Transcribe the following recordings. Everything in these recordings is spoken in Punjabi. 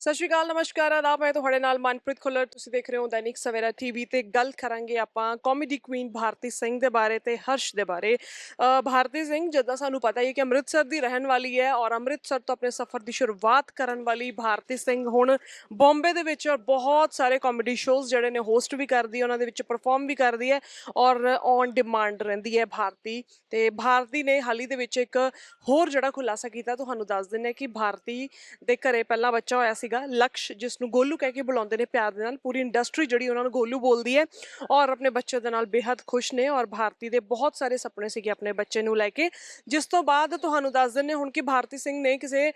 ਸਤਿ ਸ਼੍ਰੀ ਅਕਾਲ, ਨਮਸਕਾਰ, ਆਦਾਬ, ਮੈਂ ਤੁਹਾਡੇ ਨਾਲ ਮਨਪ੍ਰੀਤ ਖੁੱਲਰ। ਤੁਸੀਂ ਦੇਖ ਰਹੇ ਹੋ ਦੈਨਿਕ ਸਵੇਰਾ ਟੀਵੀ ਤੇ ਗੱਲ ਕਰਾਂਗੇ ਆਪਾਂ ਕਾਮੇਡੀ ਕੁਈਨ ਭਾਰਤੀ ਸਿੰਘ ਦੇ ਬਾਰੇ ਤੇ ਹਰਸ਼ ਦੇ ਬਾਰੇ। ਭਾਰਤੀ ਸਿੰਘ, ਜਿੱਦਾਂ ਸਾਨੂੰ ਪਤਾ ਹੀ ਹੈ ਕਿ ਅੰਮ੍ਰਿਤਸਰ ਦੀ ਰਹਿਣ ਵਾਲੀ ਹੈ ਔਰ ਅੰਮ੍ਰਿਤਸਰ ਤੋਂ ਆਪਣੇ ਸਫ਼ਰ ਦੀ ਸ਼ੁਰੂਆਤ ਕਰਨ ਵਾਲੀ ਭਾਰਤੀ ਸਿੰਘ ਹੁਣ ਬੰਬੇ ਦੇ ਵਿੱਚ ਔਰ ਬਹੁਤ ਸਾਰੇ ਕਾਮੇਡੀ ਸ਼ੋਜ਼ ਜਿਹੜੇ ਨੇ ਹੋਸਟ ਵੀ ਕਰਦੀ ਹੈ, ਉਹਨਾਂ ਦੇ ਵਿੱਚ ਪਰਫਾਰਮ ਵੀ ਕਰਦੀ ਹੈ ਔਰ ਔਨ ਡਿਮਾਂਡ ਰਹਿੰਦੀ ਹੈ ਭਾਰਤੀ। ਤੇ ਭਾਰਤੀ ਨੇ ਹਾਲ ਹੀ ਦੇ ਵਿੱਚ ਇੱਕ ਹੋਰ ਜਿਹੜਾ ਖੁਲਾਸਾ ਕੀਤਾ, ਤੁਹਾਨੂੰ ਦੱਸ ਦਿੰਦੇ ਹਾਂ ਕਿ ਭਾਰਤੀ ਦੇ ਘਰੇ ਪਹਿਲਾ ਬੱਚਾ ਹੋਇਆ ਸੀ ਸੀਗਾ, ਲਕਸ਼ ਜਿਸ ਨੂੰ ਗੋਲੂ ਕਹਿ ਕੇ ਬੁਲਾਉਂਦੇ ਨੇ ਪਿਆਰ ਦੇ ਨਾਲ, ਪੂਰੀ ਇੰਡਸਟਰੀ ਜਿਹੜੀ ਉਹਨਾਂ ਨੂੰ ਗੋਲੂ ਬੋਲਦੀ ਹੈ ਔਰ ਆਪਣੇ ਬੱਚੇ ਦੇ ਨਾਲ ਬੇहद ਖੁਸ਼ ਨੇ ਔਰ ਭਾਰਤੀ ਦੇ ਬਹੁਤ ਸਾਰੇ ਸੁਪਨੇ ਸੀਗੇ ਆਪਣੇ ਬੱਚੇ ਨੂੰ ਲੈ ਕੇ। ਜਿਸ ਤੋਂ ਬਾਅਦ ਤੁਹਾਨੂੰ ਦੱਸ ਦਿੰਦੇ ਹੁਣ ਕਿ ਭਾਰਤੀ ਸਿੰਘ ਨੇ ਕਿਸੇ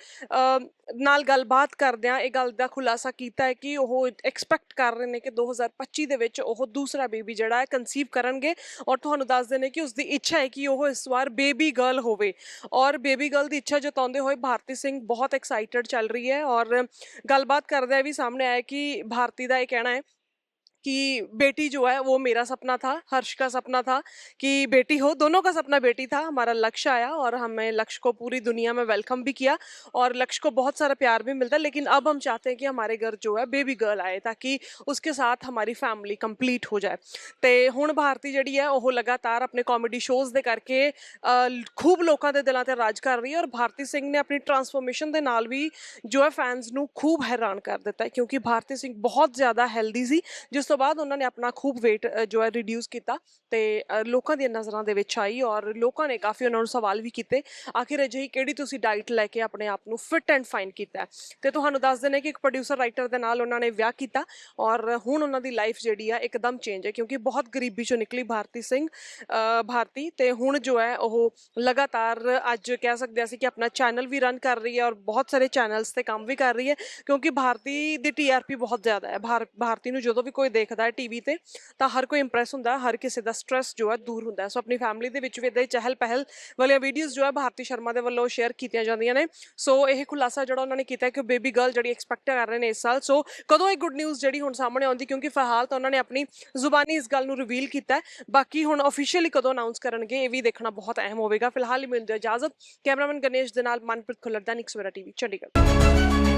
ਨਾਲ ਗੱਲਬਾਤ ਕਰਦਿਆਂ ਇਹ ਗੱਲ ਦਾ ਖੁਲਾਸਾ ਕੀਤਾ ਹੈ ਕਿ ਉਹ ਐਕਸਪੈਕਟ ਕਰ ਰਹੇ ਨੇ ਕਿ 2025 ਦੇ ਵਿੱਚ ਉਹ ਦੂਸਰਾ ਬੇਬੀ ਜਿਹੜਾ ਹੈ ਕਨਸੀਵ ਕਰਨਗੇ ਔਰ ਤੁਹਾਨੂੰ ਦੱਸ ਦਿੰਦੇ ਕਿ ਉਸ ਦੀ ਇੱਛਾ ਹੈ ਕਿ ਉਹ ਇਸ ਵਾਰ ਬੇਬੀ ਗਰਲ ਹੋਵੇ। ਔਰ ਬੇਬੀ ਗਰਲ ਦੀ ਇੱਛਾ ਜਤਾਉਂਦੇ ਹੋਏ ਭਾਰਤੀ ਸਿੰਘ ਬਹੁਤ ਐਕਸਾਈਟਡ ਚੱਲ ਰਹੀ ਹੈ ਔਰ ਗੱਲਬਾਤ ਕਰਦੇ ਵੀ ਸਾਹਮਣੇ ਆਇਆ ਕਿ ਭਾਰਤੀ ਦਾ ਇਹ ਕਹਿਣਾ ਹੈ कि बेटी जो है वो मेरा सपना था हर्ष का सपना था कि बेटी हो दोनों का सपना बेटी था हमारा लक्ष्य आया और हमें लक्ष्य को पूरी दुनिया में वेलकम भी किया और लक्ष्य को बहुत सारा प्यार भी मिलता है लेकिन अब हम चाहते हैं कि हमारे घर जो है बेबी गर्ल आए ताकि उसके साथ हमारी फैमिली कंप्लीट हो जाए ਤੇ ਹੁਣ ਭਾਰਤੀ ਜਿਹੜੀ ਹੈ ਉਹ ਲਗਾਤਾਰ ਆਪਣੇ ਕਾਮੇਡੀ ਸ਼ੋਜ਼ ਦੇ ਕਰਕੇ ਅਹ, ਖੂਬ ਲੋਕਾਂ ਦੇ ਦਿਲਾਂ ਤੇ ਰਾਜ ਕਰ ਰਹੀ ਹੈ ਔਰ ਭਾਰਤੀ ਸਿੰਘ ਨੇ ਆਪਣੀ ਟਰਾਂਸਫਰਮੇਸ਼ਨ ਦੇ ਨਾਲ ਵੀ ਜੋ ਹੈ ਫੈਨਸ ਨੂੰ ਖੂਬ ਹੈਰਾਨ ਕਰ ਦਿੱਤਾ ਹੈ ਕਿਉਂਕਿ ਭਾਰਤੀ ਸਿੰਘ ਬਹੁਤ ਜ਼ਿਆਦਾ ਹੈਲਦੀ ਸੀ ਜਿਸ ਤੋਂ ਬਾਅਦ ਉਹਨਾਂ ਨੇ ਆਪਣਾ ਖੂਬ weight ਜੋ ਹੈ ਰਿਡਿਊਸ ਕੀਤਾ ਤੇ ਲੋਕਾਂ ਦੀਆਂ ਨਜ਼ਰਾਂ ਦੇ ਵਿੱਚ ਆਈ ਔਰ ਲੋਕਾਂ ਨੇ ਕਾਫੀ ਉਹਨਾਂ ਨੂੰ ਸਵਾਲ ਵੀ ਕੀਤੇ, ਆਖਿਰ ਅਜਿਹੀ ਕਿਹੜੀ ਤੁਸੀਂ ਡਾਈਟ ਲੈ ਕੇ ਆਪਣੇ ਆਪ ਨੂੰ ਫਿਟ ਐਂਡ ਫਾਈਨ ਕੀਤਾ ਹੈ? ਤੇ ਤੁਹਾਨੂੰ ਦੱਸ ਦਿੰਦੇ ਕਿ ਇੱਕ ਪ੍ਰੋਡਿਊਸਰ ਰਾਈਟਰ ਦੇ ਨਾਲ ਉਹਨਾਂ ਨੇ ਵਿਆਹ ਕੀਤਾ ਔਰ ਹੁਣ ਉਹਨਾਂ ਦੀ ਲਾਈਫ ਜਿਹੜੀ ਆ ਇੱਕਦਮ ਚੇਂਜ ਹੈ ਕਿਉਂਕਿ ਬਹੁਤ ਗਰੀਬੀ ਚੋਂ ਨਿਕਲੀ ਭਾਰਤੀ ਸਿੰਘ ਭਾਰਤੀ ਤੇ ਹੁਣ ਜੋ ਹੈ ਉਹ ਲਗਾਤਾਰ ਅੱਜ ਕਹਿ ਸਕਦੇ ਹਾਂ ਅਸੀਂ ਕਿ ਆਪਣਾ ਚੈਨਲ ਵੀ ਰਨ ਕਰ ਰਹੀ ਹੈ ਔਰ ਬਹੁਤ ਸਾਰੇ ਚੈਨਲਸ ਤੇ ਕੰਮ ਵੀ ਕਰ ਰਹੀ ਹੈ ਕਿਉਂਕਿ ਭਾਰਤੀ ਦੀ ਟੀਆਰਪੀ ਬਹੁਤ ਜ਼ਿਆਦਾ ਹੈ, ਭਾਰ- ਭਾਰਤੀ ਨੂੰ ਜਦੋਂ ਵੀ ਕੋਈ ਦੇਖਦਾ ਹੈ ਟੀਵੀ ਤੇ, ਤਾਂ ਹਰ ਕੋਈ ਇੰਪ੍ਰੈਸ ਹੁੰਦਾ, ਹਰ ਕਿਸੇ ਦਾ ਸਟ੍ਰੈਸ ਜੋ ਹੈ ਦੂਰ ਹੁੰਦਾ ਸੋ ਆਪਣੀ ਫੈਮਿਲੀ ਦੇ ਵਿੱਚ ਵੀ ਇਦਾਂ ਹੀ ਚਹਿਲ ਪਹਿਲ ਵਾਲੀਆਂ ਵੀਡੀਓਜ਼ ਜੋ ਹੈ ਭਾਰਤੀ ਸ਼ਰਮਾ ਦੇ ਵੱਲੋਂ ਸ਼ੇਅਰ ਕੀਤੀਆਂ ਜਾਂਦੀਆਂ ਨੇ। ਸੋ ਇਹ ਖੁਲਾਸਾ ਜਿਹੜਾ ਉਹਨਾਂ ਨੇ ਕੀਤਾ ਕਿ ਬੇਬੀ ਗਰਲ ਜਿਹੜੀ ਐਕਸਪੈਕਟ ਕਰ ਰਹੇ ਨੇ ਇਸ ਸਾਲ। ਸੋ ਕਦੋਂ ਇਹ ਗੁੱਡ ਨਿਊਜ਼ ਜਿਹੜੀ ਹੁਣ ਸਾਹਮਣੇ ਆਉਂਦੀ, ਕਿਉਂਕਿ ਫਿਲਹਾਲ ਤਾਂ ਉਹਨਾਂ ਨੇ ਆਪਣੀ ਜ਼ੁਬਾਨੀ ਇਸ ਗੱਲ ਨੂੰ ਰਿਵੀਲ ਕੀਤਾ ਬਾਕੀ ਹੁਣ ਅਫੀਸ਼ੀਅਲੀ ਕਦੋਂ ਅਨਾਉਂਸ ਕਰਨਗੇ, ਇਹ ਵੀ ਦੇਖਣਾ ਬਹੁਤ ਅਹਿਮ ਹੋਵੇਗਾ। ਫਿਲਹਾਲ ਹੀ ਮੈਨੂੰ ਦਿਓ ਇਜਾਜ਼ਤ। ਕੈਮਰਾਮੈਨ ਗਣੇਸ਼ ਦੇ ਨਾਲ ਮਨਪ੍ਰੀਤ ਖੁੱਲਰ ਦਾ ਨਿਕਸਵੇਰਾ ਟੀਵੀ ਚੰਡੀਗੜ੍ਹ।